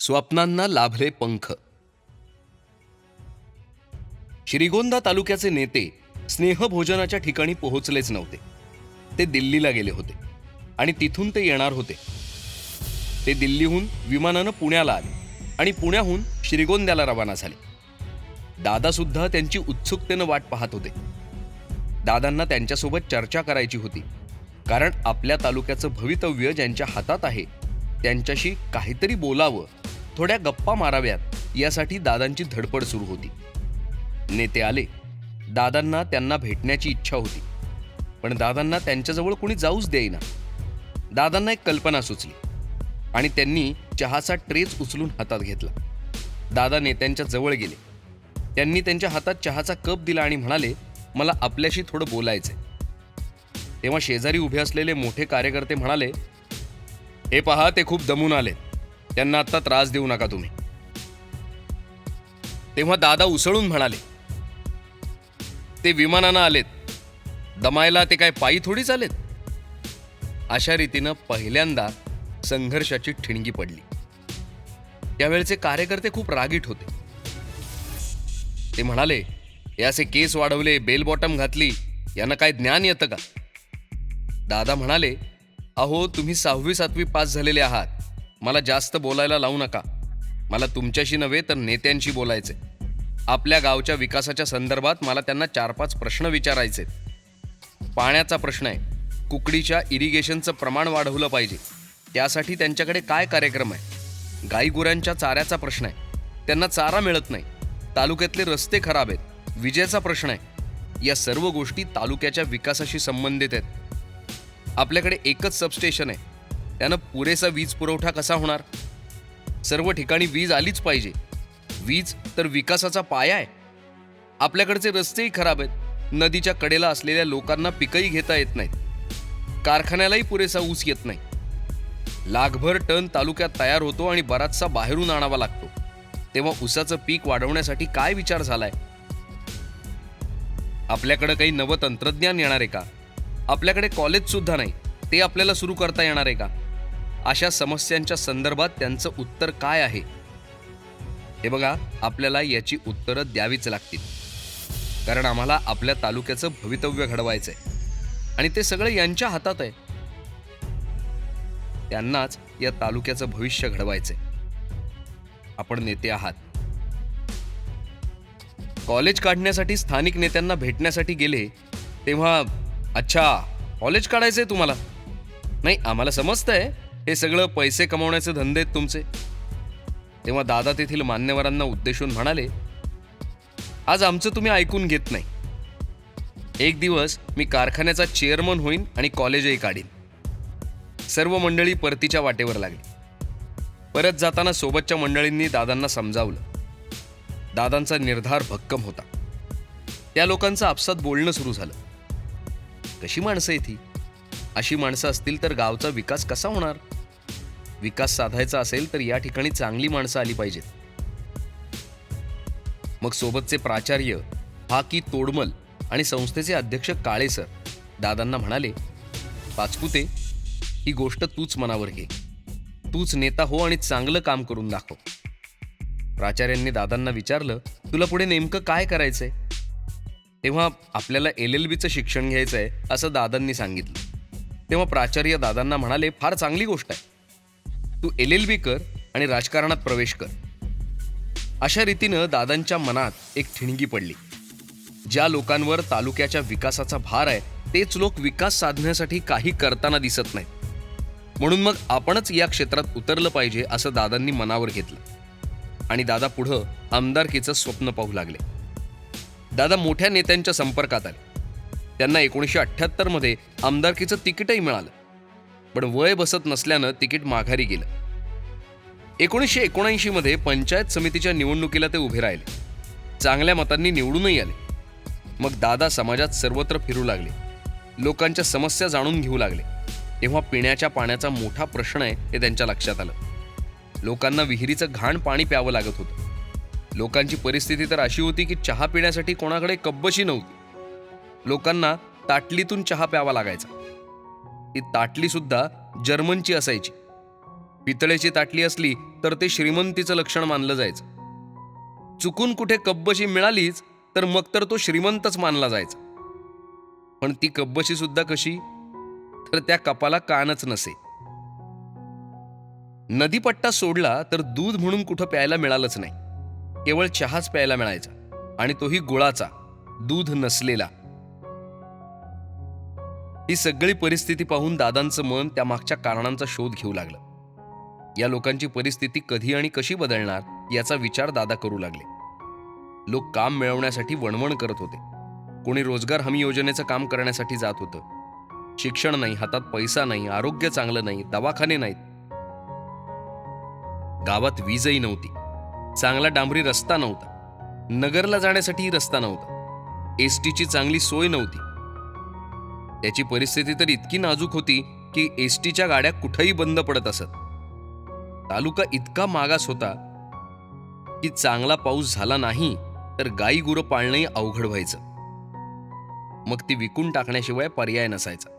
स्वप्नांना लाभले पंख. श्रीगोंदा तालुक्याचे नेते स्नेहभोजनाच्या ठिकाणी पोहोचलेच नव्हते. ते दिल्लीला गेले होते आणि तिथून ते येणार होते. ते दिल्लीहून विमानानं पुण्याला आले आणि पुण्याहून श्रीगोंद्याला रवाना झाले. दादा सुद्धा त्यांची उत्सुकतेनं वाट पाहत होते. दादांना त्यांच्यासोबत चर्चा करायची होती कारण आपल्या तालुक्याचं भवितव्य ज्यांच्या हातात आहे त्यांच्याशी काहीतरी बोलावं थोड्या गप्पा माराव्यात यासाठी दादांची धडपड सुरू होती. नेते आले. दादांना त्यांना भेटण्याची इच्छा होती. पण दादांना त्यांच्याजवळ कोणी जाऊच देईना. दादांना एक कल्पना सुचली. आणि त्यांनी चहाचा ट्रेच उचलून हातात घेतला. दादा नेत्यांच्या जवळ गेले. त्यांनी त्यांच्या हातात चहाचा कप दिला आणि म्हणाले मला आपल्याशी थोडं बोलायचंय. तेव्हा शेजारी उभे असलेले मोठे कार्यकर्ते म्हणाले हे पहा ते खूप दमून आले त्यांना आत्ता त्रास देऊ नका तुम्ही. तेव्हा दादा उसळून म्हणाले ते विमानानं आलेत. दमायला ते काय पायी थोडीच आलेत? अशा रीतीनं पहिल्यांदा संघर्षाची ठिणगी पडली. त्यावेळचे कार्यकर्ते खूप रागीट होते. ते म्हणाले हे असे केस वाढवले बेल बॉटम घातली यांना काय ज्ञान येतं का? दादा म्हणाले अहो तुम्ही सहावी सातवी पास झालेले आहात. मला जास्त बोलायला लावू नका. मला तुमच्याशी नव्हे तर नेत्यांशी बोलायचे आपल्या गावच्या विकासाच्या संदर्भात मला त्यांना चार पाच प्रश्न विचारायचे पाण्याचा प्रश्न आहे. कुकडीच्या इरिगेशनचं प्रमाण वाढवलं पाहिजे. त्यासाठी त्यांच्याकडे काय कार्यक्रम आहे? गाईगुरांच्या चाऱ्याचा प्रश्न आहे. त्यांना चारा मिळत नाही. तालुक्यातले रस्ते खराब आहेत. विजेचा प्रश्न आहे. या सर्व गोष्टी तालुक्याच्या विकासाशी संबंधित आहेत. आपल्याकडे एकच सबस्टेशन आहे. त्यानं पुरेसा वीज पुरवठा कसा होणार? सर्व ठिकाणी वीज आलीच पाहिजे. वीज तर विकासाचा पाया आहे. आपल्याकडचे रस्तेही खराब आहेत. नदीच्या कडेला असलेल्या लोकांना पिकंही घेता येत नाहीत. कारखान्यालाही पुरेसा ऊस येत नाही. लाखभर टन तालुक्यात तयार होतो आणि बराचसा बाहेरून आणावा लागतो. तेव्हा ऊसाचं पीक वाढवण्यासाठी काय विचार झालाय? आपल्याकडे काही नवं तंत्रज्ञान येणार आहे का? आपल्याकडे कॉलेज सुद्धा नाही. ते आपल्याला सुरू करता येणार आहे का? अशा समस्यांच्या संदर्भात त्यांचं उत्तर काय आहे? हे बघा आपल्याला याची उत्तरं द्यावीच लागतील. कारण आम्हाला आपल्या तालुक्याचं भवितव्य घडवायचंय. आणि ते सगळं यांच्या हातात आहे. त्यांनाच या तालुक्याचं भविष्य घडवायचंय. आपण नेते आहात. कॉलेज काढण्यासाठी स्थानिक नेत्यांना भेटण्यासाठी गेले तेव्हा अच्छा कॉलेज काढायचंय तुम्हाला. नाही आम्हाला समजतंय. हे सगळं पैसे कमवण्याचे धंदे आहेत तुमचे. तेव्हा दादा तेथील मान्यवरांना उद्देशून म्हणाले आज आमचं तुम्ही ऐकून घेत नाही. एक दिवस मी कारखान्याचा चेअरमन होईन आणि कॉलेजही काढीन. सर्व मंडळी परतीच्या वाटेवर लागली. परत जाताना सोबतच्या मंडळींनी दादांना समजावलं. दादांचा निर्धार भक्कम होता. त्या लोकांचं आपसात बोलणं सुरू झालं. कशी माणसं येथी अशी माणसं असतील तर गावचा विकास कसा होणार? विकास साधायचा असेल तर या ठिकाणी चांगली माणसं आली पाहिजेत. मग सोबतचे प्राचार्य हा की तोडमल आणि संस्थेचे अध्यक्ष काळे सर दादांना म्हणाले पाचपुते ही गोष्ट तूच मनावर घे. तूच नेता हो आणि चांगलं काम करून दाखव. प्राचार्यांनी दादांना विचारलं तुला पुढे नेमकं काय करायचंय? तेव्हा आपल्याला एल एल बीचं शिक्षण घ्यायचंय असं दादांनी सांगितलं. तेव्हा प्राचार्य दादांना म्हणाले फार चांगली गोष्ट आहे. तू एल एल बी कर आणि राजकारणात प्रवेश कर. अशा रीतीनं दादांच्या मनात एक ठिणगी पडली. ज्या लोकांवर तालुक्याच्या विकासाचा भार आहे तेच लोक विकास साधण्यासाठी काही करताना दिसत नाहीत. म्हणून मग आपणच या क्षेत्रात उतरलं पाहिजे असं दादांनी मनावर घेतलं. आणि दादा पुढं आमदारकीचं स्वप्न पाहू लागले. दादा मोठ्या नेत्यांच्या संपर्कात आले. त्यांना एकोणीसशे अठ्ठ्याहत्तरमध्ये आमदारकीचं तिकीटही मिळालं. पण वय बसत नसल्यानं तिकीट माघारी गेलं. एकोणीसशे एकोणऐंशीमध्ये पंचायत समितीच्या निवडणुकीला ते उभे राहिले. चांगल्या मतांनी निवडूनही आले. मग दादा समाजात सर्वत्र फिरू लागले. लोकांच्या समस्या जाणून घेऊ लागले. तेव्हा पिण्याच्या पाण्याचा मोठा प्रश्न आहे हे त्यांच्या लक्षात आलं. लोकांना विहिरीचं घाण पाणी प्यावं लागत होतं. लोकांची परिस्थिती तर अशी होती की चहा पिण्यासाठी कोणाकडे कब्बशी नव्हती. लोकांना ताटलीतून चहा प्यावा लागायचा. ती ताटली सुद्धा जर्मनची असायची. पितळेची ताटली असली तर ते श्रीमंतीचं लक्षण मानलं जायचं. चुकून कुठे कब्बशी मिळालीच तर मग तर तो श्रीमंतच मानला जायचा. पण ती कब्बशी सुद्धा कशी? तर त्या कपाला कानच नसे. नदीपट्टा सोडला तर दूध म्हणून कुठं प्यायला मिळालंच नाही. केवळ चहाच प्यायला मिळायचा आणि तोही गुळाचा दूध नसलेला. ही सगळी परिस्थिती पाहून दादांचं मन त्या मागच्या कारणांचा शोध घेऊ लागलं. या लोकांची परिस्थिती कधी आणि कशी बदलणार याचा विचार दादा करू लागले. लोक काम मिळवण्यासाठी वणवण करत होते. कोणी रोजगार हमी योजनेचं काम करण्यासाठी जात होतं. शिक्षण नाही हातात पैसा नाही आरोग्य चांगलं नाही दवाखाने नाहीत. गावात वीजही नव्हती. चांगला डांबरी रस्ता नव्हता. नगरला जाण्यासाठी रस्ता नव्हता. एसटीची चांगली सोय नव्हती. त्याची परिस्थिती तर इतकी नाजूक होती की एस टीच्या गाड्या कुठेही बंद पडत असत. तालुका इतका मागास होता की चांगला पाऊस झाला नाही तर गाई गुरं पाळणंही अवघड व्हायचं. मग ती विकून टाकण्याशिवाय पर्याय नसायचा.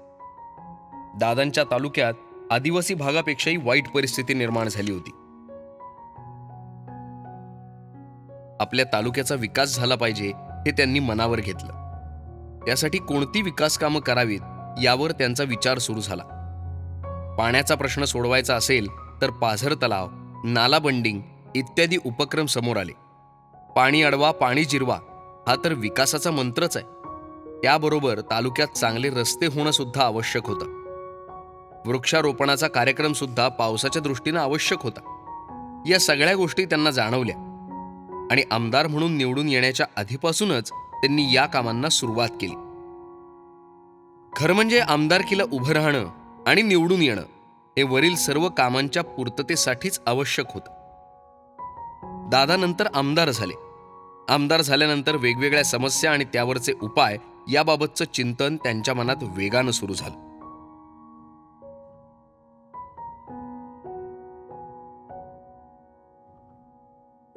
दादांच्या तालुक्यात आदिवासी भागापेक्षाही वाईट परिस्थिती निर्माण झाली होती. आपल्या तालुक्याचा विकास झाला पाहिजे हे त्यांनी मनावर घेतलं. त्यासाठी कोणती विकास कामं करावीत यावर त्यांचा विचार सुरू झाला. पाण्याचा प्रश्न सोडवायचा असेल तर पाझर तलाव नाला बंडिंग इत्यादी उपक्रम समोर आले. पाणी अडवा पाणी जिरवा हा तर विकासाचा मंत्रच आहे. त्याबरोबर तालुक्यात चांगले रस्ते होणं सुद्धा आवश्यक होतं. वृक्षारोपणाचा कार्यक्रम सुद्धा पावसाच्या दृष्टीनं आवश्यक होता. या सगळ्या गोष्टी त्यांना जाणवल्या. आणि आमदार म्हणून निवडून येण्याच्या आधीपासूनच त्यांनी या कामांना सुरुवात केली. खरं म्हणजे आमदारकीला उभं राहणं आणि निवडून येणं हे वरील सर्व कामांच्या पूर्ततेसाठीच आवश्यक होतं. दादानंतर आमदार झाले. आमदार झाल्यानंतर वेगवेगळ्या समस्या आणि त्यावरचे उपाय याबाबतचं चिंतन त्यांच्या मनात वेगानं सुरू झालं.